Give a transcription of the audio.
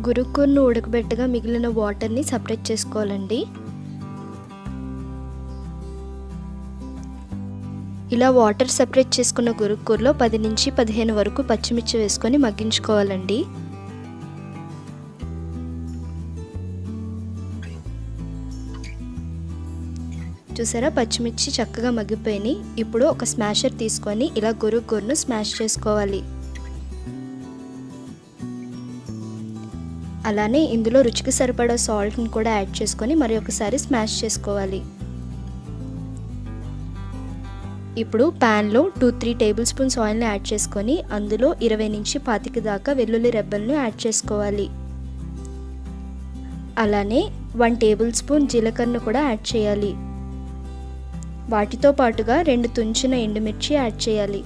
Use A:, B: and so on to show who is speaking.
A: గురుకూర్ను ఉడకబెట్టగా మిగిలిన వాటర్ని సపరేట్ చేసుకోవాలండి. ఇలా వాటర్ సపరేట్ చేసుకున్న గురుకూర్లో పది నుంచి పదిహేను వరకు పచ్చిమిర్చి వేసుకొని మగ్గించుకోవాలండి. చూసారా? పచ్చిమిర్చి చక్కగా మగ్గిపోయినాయి. ఇప్పుడు ఒక స్మాషర్ తీసుకొని ఇలా గురుకూర్ను స్మాష్ చేసుకోవాలి. అలానే ఇందులో రుచికి సరిపడా సాల్ట్ని కూడా యాడ్ చేసుకొని మరి ఒకసారి స్మాష్ చేసుకోవాలి. ఇప్పుడు ప్యాన్లో టూ త్రీ టేబుల్ స్పూన్స్ ఆయిల్ని యాడ్ చేసుకొని అందులో ఇరవై నుంచి పాతిక దాకా వెల్లుల్లి రెబ్బలను యాడ్ చేసుకోవాలి. అలానే వన్ టేబుల్ స్పూన్ జీలకర్రను కూడా యాడ్ చేయాలి. వాటితో పాటుగా రెండు తుంచిన ఎండుమిర్చి యాడ్ చేయాలి.